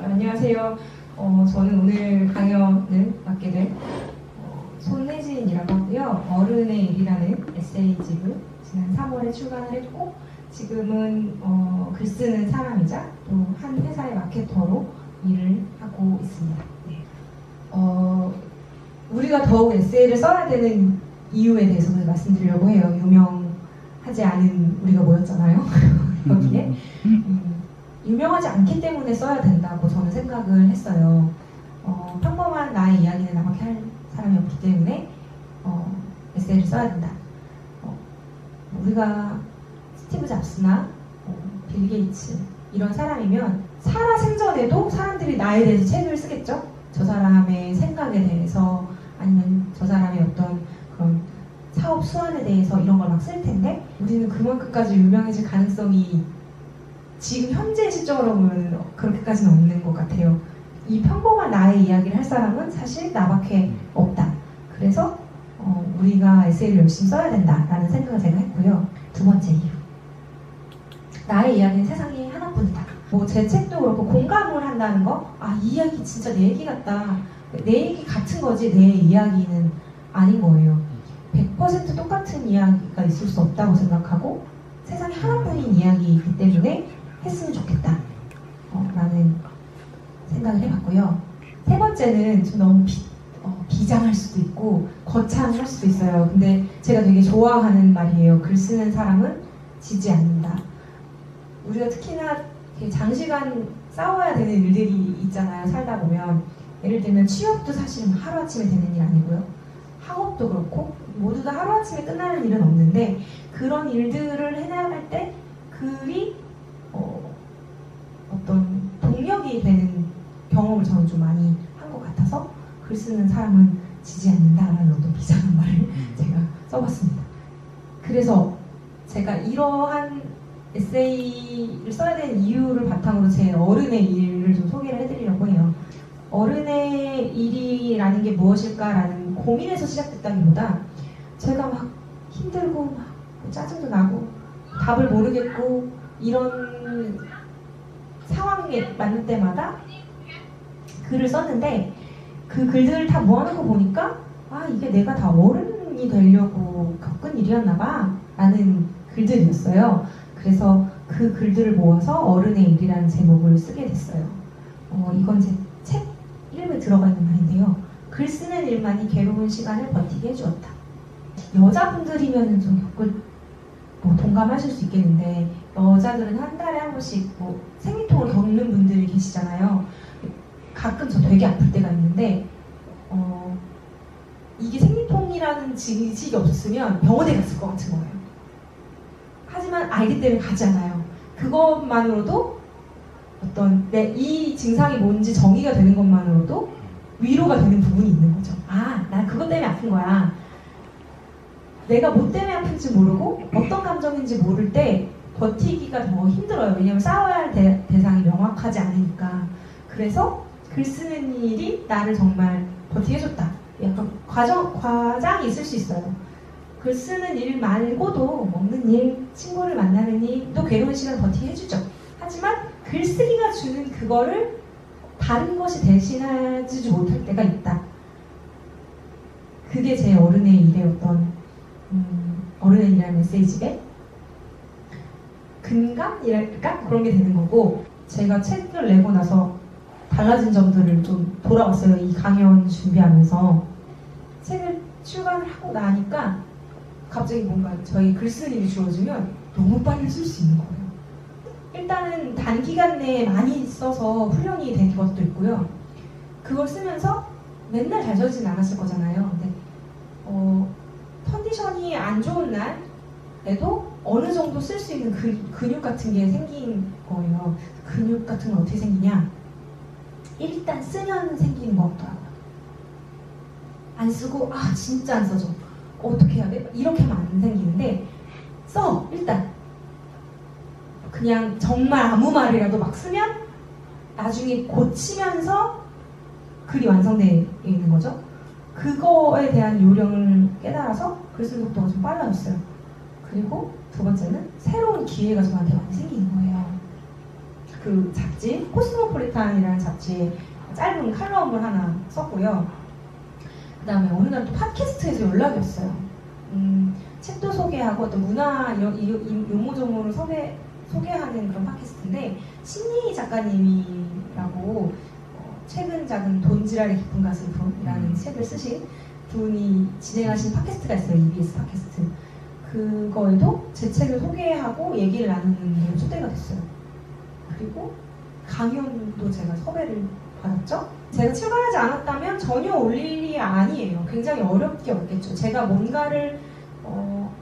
안녕하세요. 어, 저는 오늘 강연을 맡게 된 어, 손혜진이라고 하고요. 어른의 일이라는 에세이집을 지난 3월에 출간을 했고 지금은 어, 글 쓰는 사람이자 또 한 회사의 마케터로 일을 하고 있습니다. 네. 어, 우리가 더욱 에세이를 써야 되는 이유에 대해서 말씀드리려고 해요. 유명하지 않은 우리가 모였잖아요. 여기에. 음, 유명하지 않기 때문에 써야 된다고 저는 생각을 했어요. 어, 평범한 나의 이야기는 나밖에 할 사람이 없기 때문에 어, 에세이를 써야 된다. 어, 우리가 스티브 잡스나 어, 빌 게이츠 이런 사람이면 살아 생전에도 사람들이 나에 대해서 책을 쓰겠죠. 저 사람의 생각에 대해서 아니면 저 사람의 어떤 그런 사업 수완에 대해서 이런 걸 막 쓸 텐데 우리는 그만큼까지 유명해질 가능성이 지금 현재 시점으로 보면 그렇게까지는 없는 것 같아요. 이 평범한 나의 이야기를 할 사람은 사실 나밖에 없다. 그래서 어, 우리가 에세이를 열심히 써야 된다라는 생각을 제가 했고요. 두 번째 이유. 나의 이야기는 세상에 하나뿐이다. 뭐 제 책도 그렇고 공감을 한다는 거, 아, 이 이야기 진짜 내 얘기 같다. 내 얘기 같은 거지 내 이야기는 아닌 거예요. 100% 똑같은 이야기가 있을 수 없다고 생각하고 세상에 하나뿐인 이야기이기 때문에 했으면 좋겠다. 어, 라는 생각을 해봤고요. 세 번째는 좀 너무 비, 어, 비장할 수도 있고 거창할 수도 있어요. 근데 제가 되게 좋아하는 말이에요. 글 쓰는 사람은 지지 않는다. 우리가 특히나 장시간 싸워야 되는 일들이 있잖아요. 살다 보면 예를 들면 취업도 사실은 하루아침에 되는 일 아니고요. 학업도 그렇고 모두 다 하루아침에 끝나는 일은 없는데 그런 일들을 해나갈 때 글이 글 쓰는 사람은 지지 않는다라는 어떤 비장한 말을 제가 써봤습니다. 그래서 제가 이러한 에세이를 써야 되는 이유를 바탕으로 제 어른의 일을 좀 소개를 해드리려고 해요. 어른의 일이라는 게 무엇일까라는 고민에서 시작됐다기보다 제가 막 힘들고 막 짜증도 나고 답을 모르겠고 이런 상황에 맞는 때마다 글을 썼는데 그 글들을 다 모아놓고 보니까 아 이게 내가 다 어른이 되려고 겪은 일이었나 봐 라는 글들이었어요. 그래서 그 글들을 모아서 어른의 일이라는 제목을 쓰게 됐어요. 어, 이건 제 책 이름에 들어가 있는 말인데요. 글 쓰는 일만이 괴로운 시간을 버티게 해주었다. 여자분들이면 좀 겪을 뭐 동감하실 수 있겠는데 여자들은 한 달에 한 번씩 뭐 생리통을 겪는 분들이 계시잖아요. 가끔 저 되게 아플 때가 있는데 어, 이게 생리통이라는 지식이 없었으면 병원에 갔을 것 같은 거예요. 하지만 알기 때문에 가지 않아요. 그것만으로도 어떤 내 이 증상이 뭔지 정의가 되는 것만으로도 위로가 되는 부분이 있는 거죠. 아, 나 그것 때문에 아픈 거야. 내가 뭐 때문에 아픈지 모르고 어떤 감정인지 모를 때 버티기가 더 힘들어요. 왜냐면 싸워야 할 대, 대상이 명확하지 않으니까. 그래서 글 쓰는 일이 나를 정말 버티게 해줬다. 약간 과정, 과장이 있을 수 있어요. 글 쓰는 일 말고도 먹는 일, 친구를 만나는 일도 괴로운 시간 버티게 해주죠. 하지만 글쓰기가 주는 그거를 다른 것이 대신하지 못할 때가 있다. 그게 제 어른의 일의 어떤 음, 어른의 일이라는 메시지에 근감이랄까 그런 게 되는 거고 제가 책을 내고 나서 달라진 점들을 좀 돌아봤어요 이 강연 준비하면서 책을 출간을 하고 나니까 갑자기 뭔가 저희 글쓰는 일이 주어지면 너무 빨리 쓸 수 있는 거예요 일단은 단기간 내에 많이 써서 훈련이 된 것도 있고요 그걸 쓰면서 맨날 잘 써지진 않았을 거잖아요 근데 어, 컨디션이 안 좋은 날에도 어느 정도 쓸 수 있는 그, 근육 같은 게 생긴 거예요. 근육 같은 건 어떻게 생기냐? 일단 쓰면 생기는 것 같더라고요. 안 쓰고 아 진짜 안 써져. 어떻게 해야 돼? 이렇게 하면 안 생기는데 써 일단 그냥 정말 아무 말이라도 막 쓰면 나중에 고치면서 글이 완성되어 있는 거죠. 그거에 대한 요령을 깨달아서 글 쓰는 속도가 좀 빨라졌어요. 그리고 두 번째는 새로운 기회가 저한테 많이 생기는 거예요. 그 잡지 코스모폴리탄이라는 잡지에 짧은 칼럼을 하나 썼고요. 그 다음에 어느 날 또 팟캐스트에서 연락이 왔어요. 음, 책도 소개하고 어떤 문화 요, 이- 이- 요모조모를 소개 소개하는 그런 팟캐스트인데 신리 작가님이라고 어, 최근 작은 돈지랄의 깊은 가슴이라는 책을 쓰신 분이 진행하신 팟캐스트가 있어요. EBS 팟캐스트. 그거에도 제 책을 소개하고 얘기를 나누는 게 초대가 됐어요. 그리고 강연도 제가 섭외를 받았죠. 제가 출간하지 않았다면 전혀 올 일이 아니에요. 굉장히 어렵게 어렵겠죠. 제가 뭔가를 어,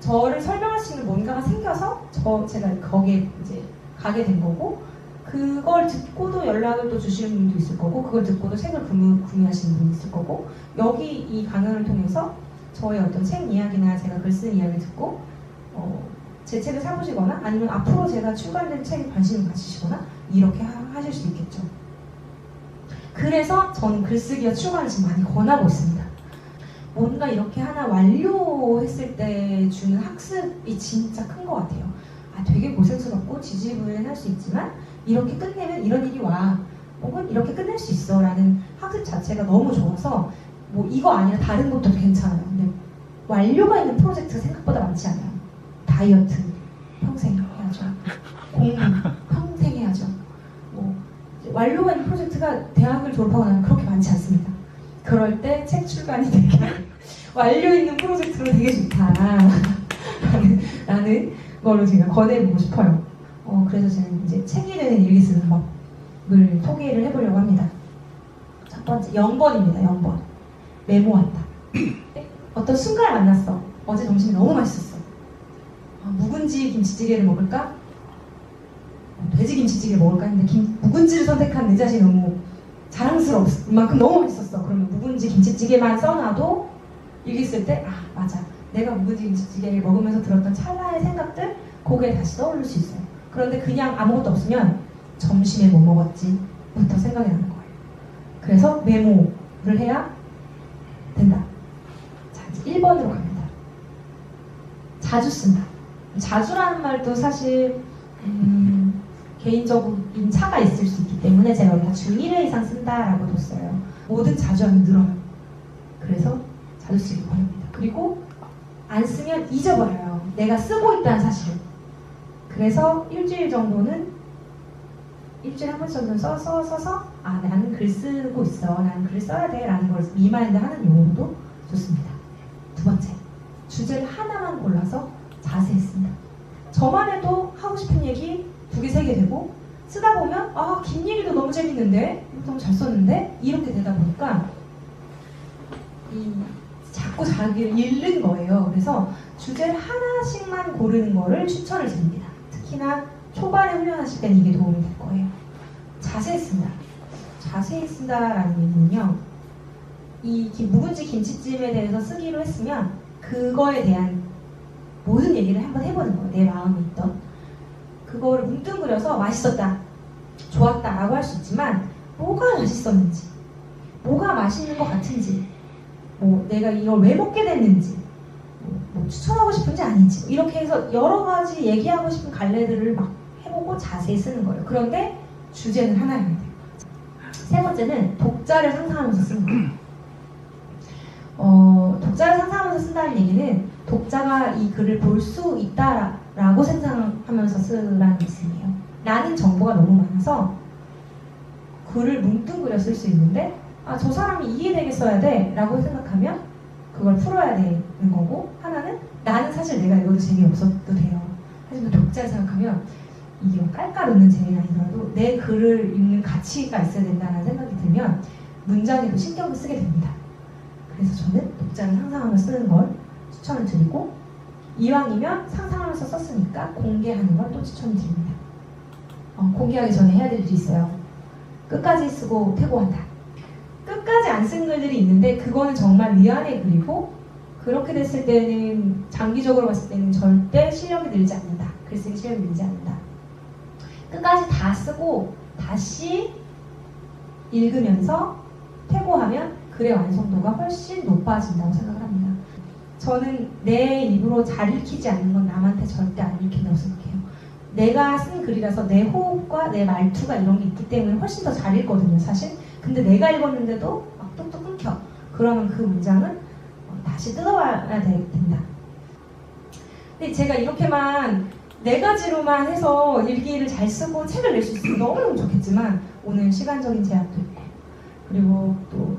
저를 설명할 수 있는 뭔가가 생겨서 저 제가 거기에 이제 가게 된 거고 그걸 듣고도 연락을 또 주시는 분도 있을 거고 그걸 듣고도 책을 구매, 구매하시는 분이 있을 거고 여기 이 강연을 통해서 저의 어떤 책 이야기나 제가 글 쓰는 이야기를 듣고 어, 제 책을 사보시거나 아니면 앞으로 제가 출간될 책에 관심을 가지시거나 이렇게 하, 하실 수 있겠죠. 그래서 저는 글쓰기와 출간을 지금 많이 권하고 있습니다. 뭔가 이렇게 하나 완료했을 때 주는 학습이 진짜 큰 것 같아요. 아, 되게 고생스럽고 지지부진할 수 있지만 이렇게 끝내면 이런 일이 와. 혹은 이렇게 끝낼 수 있어. 라는 학습 자체가 너무 좋아서 뭐 이거 아니라 다른 것도 괜찮아요. 근데 완료가 있는 프로젝트가 생각보다 많지 않아요. 다이어트 평생 해야죠. 공부 평생 해야죠. 뭐 완료가 있는 프로젝트가 대학을 졸업하고 나면 그렇게 많지 않습니다. 그럴 때 책 출간이 되게 완료 있는 프로젝트로 되게 좋다. 라는, 걸로 제가 권해보고 싶어요. 어, 그래서 저는 이제 책이 되는 일기 쓰는 법을 소개를 해보려고 합니다. 첫 번째, 0번입니다. 0번. 메모한다. 어떤 순간을 만났어. 어제 점심이 너무 맛있었어. 아, 묵은지 김치찌개를 먹을까? 어, 돼지 김치찌개 먹을까 했는데 김- 묵은지를 선택한 내 자신이 너무 자랑스러울 만큼 너무 맛있었어. 그러면 묵은지 김치찌개만 써놔도 일기 쓸 때, 아, 맞아. 내가 묵은지 김치찌개를 먹으면서 들었던 찰나의 생각들, 거기에 다시 떠올릴 수 있어요. 그런데 그냥 아무것도 없으면 점심에 뭐 먹었지? 부터 생각이 나는 거예요. 그래서 메모를 해야 된다. 자, 이제 1번으로 갑니다. 자주 쓴다. 자주라는 말도 사실, 음, 개인적인 차가 있을 수 있기 때문에 제가 여기다 주 1회 이상 쓴다라고 뒀어요. 뭐든 자주 하면 늘어요. 그래서 자주 쓰기 바랍니다. 그리고 안 쓰면 잊어버려요. 내가 쓰고 있다는 사실을. 그래서 일주일 정도는 일주일에 한 번씩 정도 써, 써, 써서 아 나는 글 쓰고 있어. 나는 글 써야 돼. 라는 걸 리마인드 하는 용어도 좋습니다. 두 번째, 주제를 하나만 골라서 자세히 쓴다. 저만 해도 하고 싶은 얘기 두 개, 세 개 되고 쓰다 보면 아, 긴 얘기도 너무 재밌는데 너무 잘 썼는데 이렇게 되다 보니까 이 자꾸 자기를 잃는 거예요. 그래서 주제를 하나씩만 고르는 거를 추천을 드립니다. 특히나 초반에 훈련하실 때는 이게 도움이 될 거예요. 자세히 쓴다. 자세히 쓴다라는 얘기는요. 이 김- 묵은지 김치찜에 대해서 쓰기로 했으면 그거에 대한 모든 얘기를 한번 해보는 거예요. 내 마음에 있던 그거를 뭉뚱그려서 맛있었다, 좋았다 라고 할 수 있지만 뭐가 맛있었는지, 뭐가 맛있는 것 같은지, 뭐 내가 이걸 왜 먹게 됐는지, 뭐, 뭐 추천하고 싶은지 아닌지 이렇게 해서 여러 가지 얘기하고 싶은 갈래들을 막 해보고 자세히 쓰는 거예요. 그런데 주제는 돼요. 세 번째는 독자를 상상하면서 쓰는 거예요. 어, 독자를 상상하면서 쓴다는 얘기는 독자가 이 글을 볼 수 있다라고 생각하면서 쓰라는 말씀이에요. 나는 정보가 너무 많아서 글을 뭉뚱그려 쓸 수 있는데 아, 저 사람이 이해되게 써야 돼 라고 생각하면 그걸 풀어야 되는 거고 하나는 나는 사실 내가 읽어도 재미없어도 돼요. 하지만 독자를 생각하면 이게 뭐 깔깔 웃는 재미가 아니더라도 내 글을 읽는 가치가 있어야 된다는 생각이 들면 문장에도 신경을 쓰게 됩니다. 그래서 저는 독자를 상상하며 쓰는 걸 추천을 드리고 이왕이면 상상하면서 썼으니까 공개하는 걸 또 추천을 드립니다. 어, 공개하기 전에 해야 될 일이 있어요. 끝까지 쓰고 퇴고한다. 끝까지 안 쓴 글들이 있는데 그거는 정말 미안의 글이고 그렇게 됐을 때는 장기적으로 봤을 때는 절대 실력이 늘지 않는다. 글쓰기 실력이 늘지 않는다. 끝까지 다 쓰고 다시 읽으면서 퇴고하면 글의 완성도가 훨씬 높아진다고 생각을 합니다. 저는 내 입으로 잘 읽히지 않는 건 남한테 절대 안 읽힌다고 생각해요. 내가 쓴 글이라서 내 호흡과 내 말투가 이런 게 있기 때문에 훨씬 더 잘 읽거든요, 사실. 근데 내가 읽었는데도 막 뚝뚝 끊겨. 그러면 그 문장은 어, 다시 뜯어와야 되- 된다. 근데 제가 이렇게만 네 가지로만 해서 일기를 잘 쓰고 책을 낼 수 있으면 너무너무 좋겠지만 오늘 시간적인 제약도 있고 그리고 또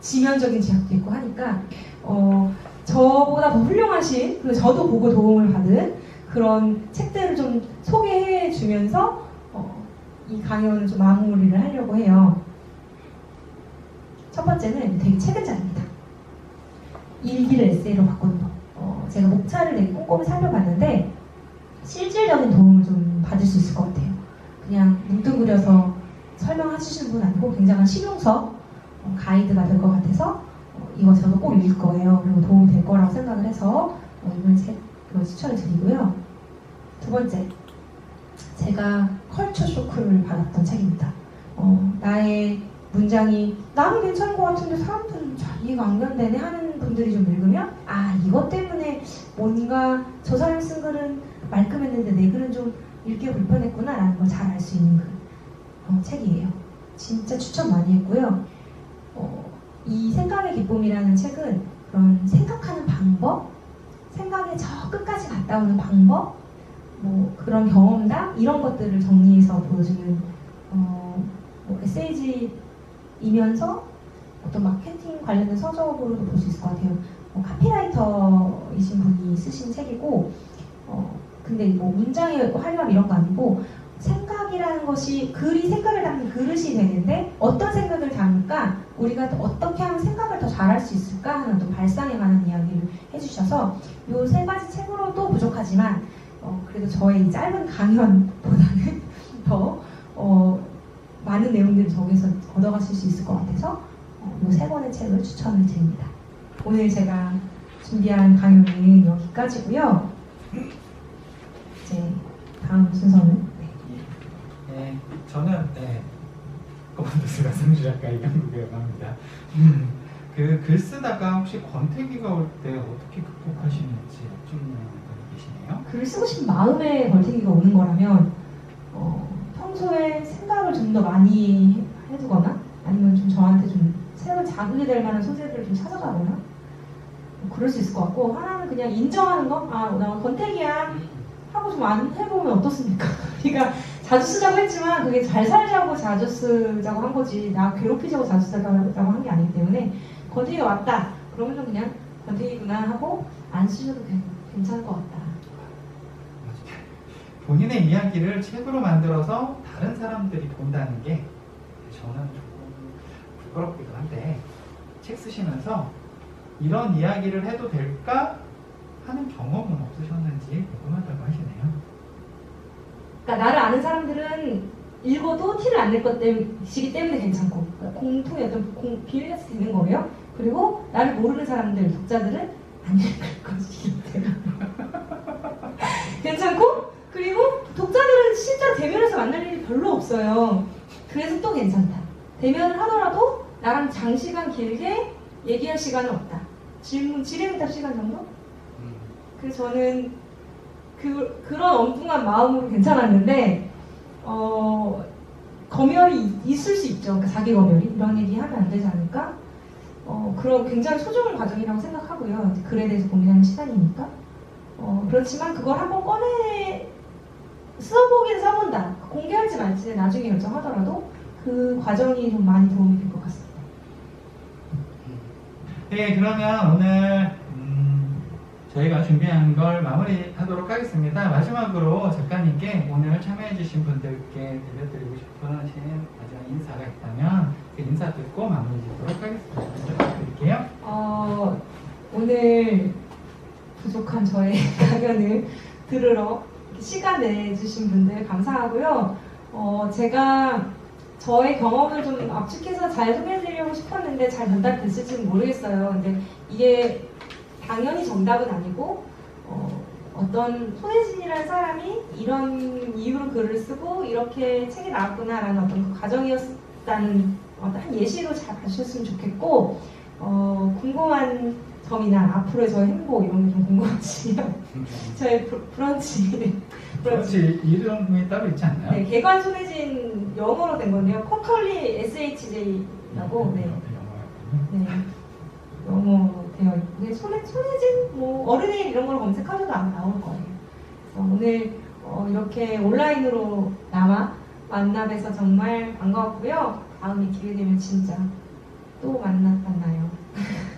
지면적인 제약도 있고 하니까 어, 저보다 더 훌륭하신 그리고 저도 보고 도움을 받은 그런 책들을 좀 소개해 주면서 어, 이 강연을 좀 마무리를 하려고 해요. 첫 번째는 되게 책은자입니다. 일기를 에세이로 바꾸는 법. 어, 제가 목차를 되게 꼼꼼히 살펴봤는데 실질적인 도움을 좀 받을 수 있을 것 같아요. 그냥 뭉뚱그려서 설명해주시는 분 아니고 굉장한 실용서 어, 가이드가 될 것 같아서 어, 이거 저도 꼭 읽을 거예요. 그리고 도움이 될 거라고 생각을 해서 어, 이번 책을 추천을 드리고요. 두 번째, 제가 컬처 쇼크를 받았던 책입니다. 어, 나의 문장이 나는 괜찮은 것 같은데 사람들은 잘 이해가 안 간다네 하는 분들이 좀 읽으면 아 이것 때문에 뭔가 저 사람이 쓴 글은 말끔했는데 내 글은 좀 읽기가 불편했구나 라는 걸 잘 알 수 있는 글 어, 책이에요. 진짜 추천 많이 했고요. 어, 이 생각의 기쁨이라는 책은 그런 생각하는 방법, 생각의 저 끝까지 갔다 오는 방법, 뭐 그런 경험담 이런 것들을 정리해서 보여주는 어, 뭐 에세이지이면서 어떤 마케팅 관련된 서적으로도 볼 수 있을 것 같아요. 뭐 카피라이터이신 분이 쓰신 책이고, 어, 근데 뭐 문장의 활용 이런 거 아니고 생각이라는 것이 글이 생각을 담는 그릇이 되는데 어떤 생각을 담을까 우리가 또 어떻게 하면 생각을 더 잘할 수 있을까 하는 또 발상에 관한 이야기를 해주셔서 이 세 가지 책으로도 부족하지만 어, 그래도 저의 이 짧은 강연보다는 더 어, 많은 내용들을 저기서 얻어가실 수 있을 것 같아서 어, 이세 권의 책을 추천을 드립니다. 오늘 제가 준비한 강연은 여기까지고요. 이제 다음 순서는 저는 네, 꼬만도스가 상주 작가 이강국이라고 합니다. 음, 그글 쓰다가 혹시 권태기가 올 때 어떻게 극복하시는지 분이 계시네요. 글을 쓰고 싶은 마음에 벌탱이가 오는 거라면 어, 평소에 생각을 좀 더 많이 해- 해두거나 아니면 좀 저한테 좀 새로 자극이 될 만한 소재들을 좀 찾아가거나 뭐 그럴 수 있을 것 같고 하나는 그냥 인정하는 거? 아, 나 권태기야 하고 좀 안 해보면 어떻습니까? 그러니까 자주 쓰자고 했지만 그게 잘 살자고 자주 쓰자고 한 거지. 나 괴롭히자고 자주 쓰자고 한 게 아니기 때문에 권태기가 왔다. 그러면 좀 그냥 권태기구나 하고 안 쓰셔도 괜- 괜찮을 것 같다. 본인의 이야기를 책으로 만들어서 다른 사람들이 본다는 게 저는 조금 부끄럽기도 한데 책 쓰시면서 이런 이야기를 해도 될까 하는 경험은 없으셨는지 궁금하다고 하시네요. 그러니까 나를 아는 사람들은 읽어도 티를 안 낼 것이기 때문에 괜찮고 그러니까 공통의 어떤 공, 비례해서 되는 거예요. 그리고 나를 모르는 사람들, 독자들은 안 읽을 것이기 때문에 괜찮고 그리고 독자들은 실제로 대면에서 만날 일이 별로 없어요. 그래서 또 괜찮다. 대면을 하더라도 나랑 장시간 길게 얘기할 시간은 없다. 질문, 질의응답 시간 정도? 그래서 저는 그, 그런 엉뚱한 마음으로 괜찮았는데 어, 검열이 있을 수 있죠. 그러니까 자기 검열이 이런 얘기 하면 안 되지 않을까? 어, 그런 굉장히 소중한 과정이라고 생각하고요. 글에 대해서 고민하는 시간이니까. 어, 그렇지만 그걸 한번 꺼내 써보긴 써본다. 공개할지 말지 나중에 결정하더라도 그 과정이 좀 많이 도움이 될 것 같습니다. 네, 그러면 오늘 음, 저희가 준비한 걸 마무리하도록 하겠습니다. 마지막으로 작가님께 오늘 참여해주신 분들께 들려드리고 싶으신 마지막 인사가 있다면 그 인사 듣고 마무리 짓도록 하겠습니다. 부탁드릴게요. 어, 오늘 부족한 저의 강연을 들으러 시간 내주신 분들 감사하고요. 어, 제가 저의 경험을 좀 압축해서 잘 소개해드리려고 싶었는데 잘 전달됐을지는 모르겠어요. 근데 이게 당연히 정답은 아니고 어, 어떤 손혜진이라는 사람이 이런 이유로 글을 쓰고 이렇게 책이 나왔구나라는 어떤 그 과정이었다는 어떤 한 예시로 잘 봐주셨으면 좋겠고 어, 궁금한 점이나 앞으로의 저의 행복 이런 게 좀 궁금하시면 저의 브- 브런치 그렇지 이름이 따로 있지 않나요? 네, 개관 손혜진 영어로 된 건데요. 쿼털리 SHJ라고 네, 네, 영어 되어 있고 네, 손혜, 손혜진 뭐 어른의 일 이런 걸 검색하셔도 안 나올 거예요. 그래서 오늘 어, 이렇게 온라인으로 나와 만나뵈서 정말 반가웠고요. 다음에 기회 되면 진짜 또 만나 만나요.